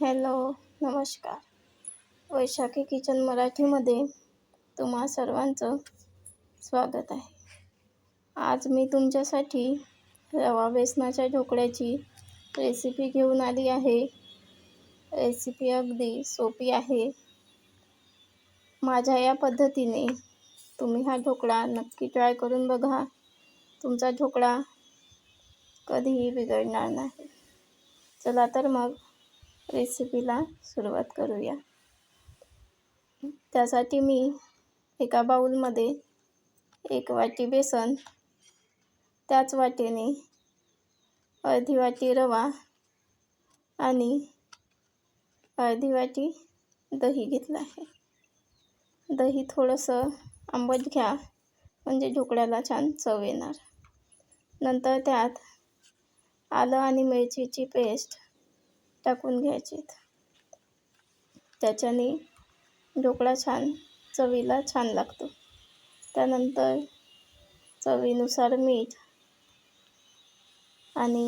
Hello नमस्कार. Vaisakhi kitchen मराठीमध्ये तुम्हा सर्वांचं स्वागत आहे. आज मी तुमच्यासाठी रवा बेसनाच्या ढोकळ्याची रेसिपी घेऊन आली आहे. रेसिपी अगदी सोपी आहे. माझ्या या पद्धतीने तुम्ही हा ढोकळा नक्की ट्राय करून बघा. तुमचा ढोकळा कधीही बिघडणार नाही. चला तर मग रेसिपीला सुरुवात करूया. त्यासाठी मी एका बाऊलमध्ये एक वाटी बेसन त्याच वाटीने अर्धी वाटी रवा आणि अर्धी वाटी दही घेतलं आहे. दही थोडंसं आंबट घ्या म्हणजे ढोकळ्याला छान चव येणार. नंतर त्यात आलं आणि मिरचीची पेस्ट टाकून घ्यायचे त्याच्याने ढोकळा छान चवीला छान लागतो. त्यानंतर चवीनुसार मीठ आणि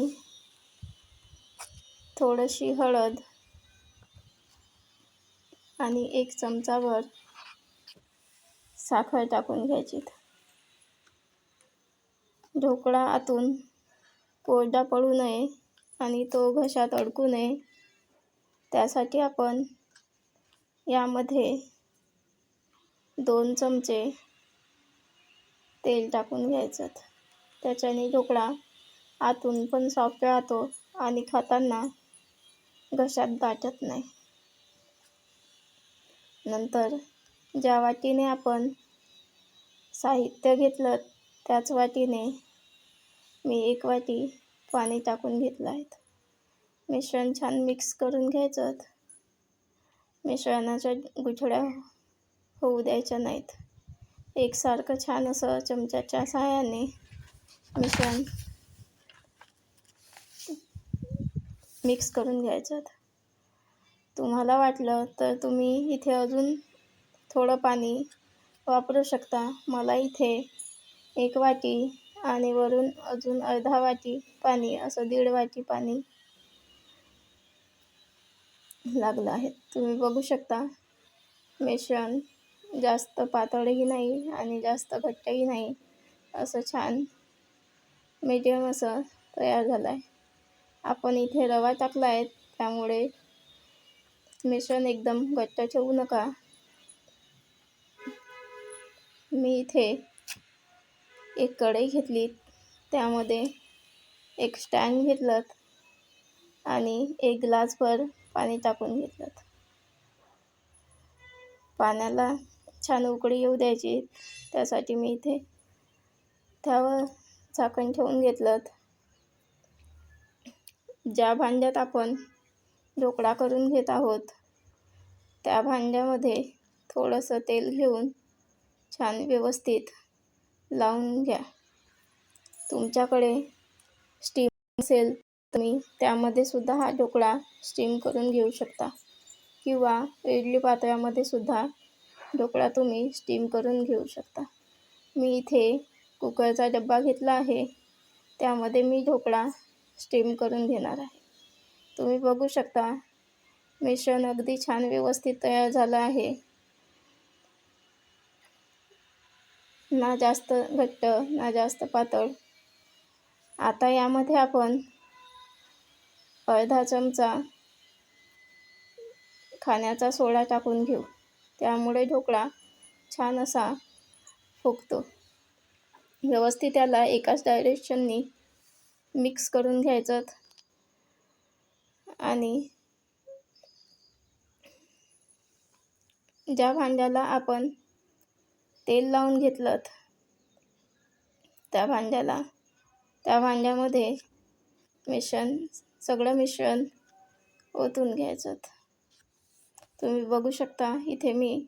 थोडीशी हळद आणि एक चमचाभर साखर टाकून घ्यायची ढोकळा आतून कोरडा पडू नये. आणि तो घशात अडकू नये. त्यासाठी आपण यामध्ये दोन चमचे तेल टाकून घ्यायचं. त्याच्याने ढोकळा आतून पण सॉफ्ट राहतो आणि खाताना घशात दाटत नाही. नंतर ज्या वाटीने आपण साहित्य घेतलं त्याच वाटीने मी एक वाटी पाणी टाकून घेतलं आहे मिश्रण छान मिक्स करून घ्यायचं मिश्रणाच्या गुठळ्या होऊ द्यायच्या नाहीत. एकसारखं छान असं चमच्याच्या सहाय्याने मिश्रण मिक्स करून घ्यायचं तुम्हाला वाटलं तर तुम्ही इथे अजून थोडं पाणी वापरू शकता. मला इथे एक वाटी आणि वरून अजून अर्धा वाटी पाणी असं दीड वाटी पाणी लागलं आहे. तुम्ही बघू शकता मिश्रण जास्त पातळही नाही आणि जास्त घट्टही नाही. असं छान मीडियम असं तयार झालं आहे आपण इथे रवा टाकला आहे त्यामुळे मिश्रण एकदम घट्ट ठेवू नका. मी इथे एक कढई घेतली. त्यामध्ये एक स्टँड घेतलं आणि एक ग्लासभर पाणी टाकून घेतलं पाण्याला छान उकळी येऊ द्यायची. त्यासाठी मी इथे त्यावर झाकण ठेवून घेतलं ज्या भांड्यात आपण ढोकळा करून घेत आहोत त्या भांड्यामध्ये थोडंसं तेल घेऊन छान व्यवस्थित लावून घ्या. तुमच्याकडे स्टीम असेल तुम्ही त्यामध्ये सुद्धा हा ढोकळा स्टीम करून घेऊ शकता. किंवा इडली पातळ्यामध्ये सुद्धा ढोकळा तुम्ही स्टीम करून घेऊ शकता. मी इथे कुकरचा डब्बा घेतला आहे. त्यामध्ये मी ढोकळा स्टीम करून घेणार आहे. तुम्ही बघू शकता मिश्रण अगदी छान व्यवस्थित तयार झालं आहे. ना जास्त घट्ट ना जास्त पातळ. आता यामध्ये आपण अर्धा चमचा खाण्याचा सोडा टाकून घेऊ. त्यामुळे ढोकळा छान असा फुगतो. व्यवस्थित त्याला एकाच डायरेक्शननी मिक्स करून घ्यायचं. आणि ज्या भांड्याला आपण तेल लावून घेतलं त्या भांड्याला. त्या भांड्यामध्ये मिश्रण सगळं मिश्रण ओतून घ्यायचं. तुम्ही बघू शकता इथे मी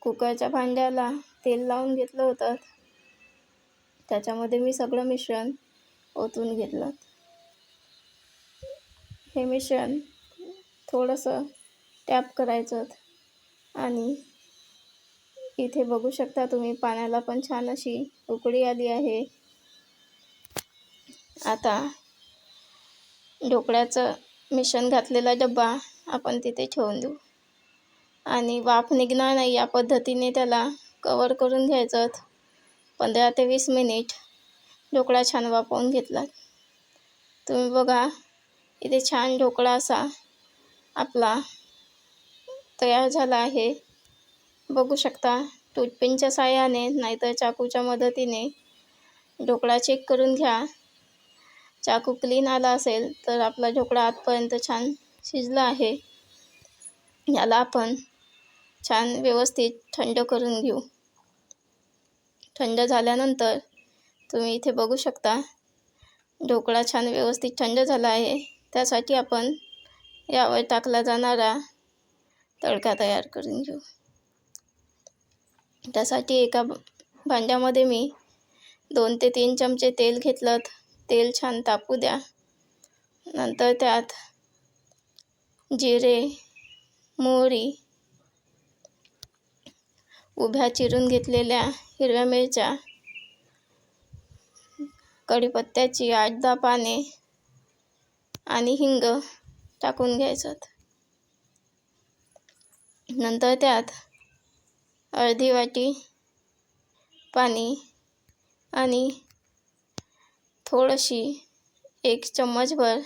कुकरच्या भांड्याला तेल लावून घेतलं होतं. त्याच्यामध्ये मी सगळं मिश्रण ओतून घेतलं. हे मिश्रण थोडंसं टॅप करायचं आणि इथे बघू शकता तुम्ही पाण्याला पण छान अशी उकळी आली आहे. आता ढोकळ्याचं मिश्रण घातलेला डब्बा आपण तिथे ठेवून देऊ. आणि वाफ निघणार नाही या पद्धतीने त्याला कवर करून घ्यायचं. पंधरा ते वीस मिनिट ढोकळा छान वाफवून घेतला. तुम्ही बघा इथे छान ढोकळा असा आपला तयार झाला आहे. बघू शकता. टूथपिनच्या साहाय्याने नाहीतर चाकूच्या मदतीने. ढोकळा चेक करून घ्या. चाकू क्लीन आला असेल तर आपला ढोकळा आतपर्यंत छान शिजला आहे. याला आपण छान व्यवस्थित थंड करून घेऊ. थंड झाल्यानंतर तुम्ही इथे बघू शकता ढोकळा छान व्यवस्थित थंड झाला आहे. त्यासाठी आपण यावर टाकला जाणारा तडका तयार करून घेऊ. त्यासाठी एका भांड्यामध्ये मी दोन ते तीन चमचे तेल घेतलं. तेल छान तापू द्या. नंतर त्यात जिरे मोहरी उभ्या चिरून घेतलेल्या हिरव्या मिरच्या कढीपत्त्याची आठ दहा पाने आणि हिंग टाकून घ्यायचं. नंतर त्यात अर्धी वाटी पाणी आणि थोडीशी एक चम्मचभर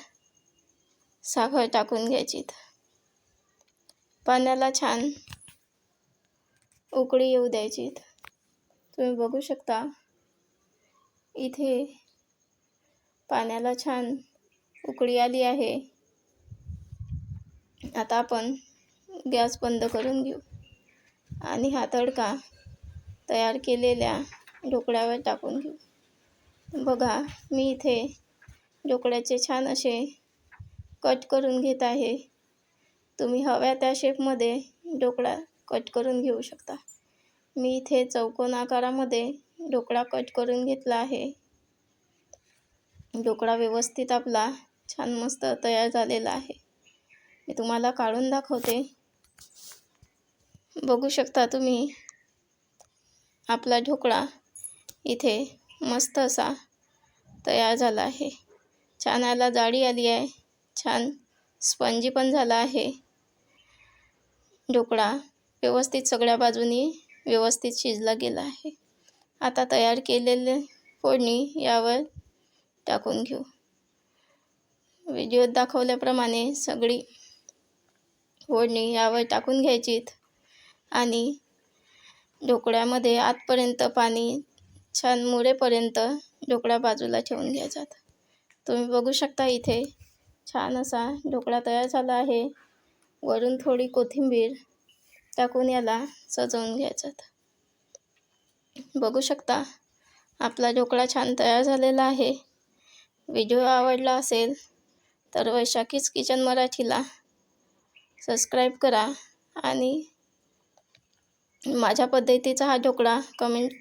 साखर टाकून घ्यायची. पाण्याला छान उकळी येऊ द्यायची. तुम्ही बघू शकता इथे पाण्याला छान उकळी आली आहे. आता आपण गॅस बंद करून घेऊ. आणि हा तडका तयार केलेल्या ढोकळ्यावर टाकून घेऊ. बघा मी इथे ढोकळ्याचे छान असे कट करून घेत आहे. तुम्ही हव्या त्या शेपमध्ये ढोकळा कट करून घेऊ शकता. मी इथे चौकोन आकारामध्ये ढोकळा कट करून घेतला आहे. ढोकळा व्यवस्थित आपला छान मस्त तयार झालेला आहे. मी तुम्हाला काढून दाखवते. बघू शकता तुम्ही. आपला ढोकळा इथे मस्त असा तयार झाला आहे. छान याला जाळी आली आहे. छान स्पंजी पण झाला आहे. ढोकळा व्यवस्थित सगळ्या बाजूनी व्यवस्थित शिजला गेला आहे. आता तयार केलेले फोडणी यावर टाकून घेऊ. व्हिडिओत दाखवल्याप्रमाणे सगळी फोडणी यावर टाकून घ्यायचीत. आणि ढोकळ्यामध्ये आतपर्यंत पाणी छान मुरेपर्यंत ढोकळा बाजूला ठेवून घ्यायचा तुम्ही बघू शकता इथे छान असा ढोकळा तयार झाला आहे. वरून थोडी कोथिंबीर टाकून याला सजवून घ्यायचा बघू शकता आपला ढोकळा छान तयार झालेला आहे. व्हिडिओ आवडला असेल तर वैशाखीच किचन मराठीला सबस्क्राईब करा आणि माझ्या पद्धतीचा हा ढोकळा कमेंट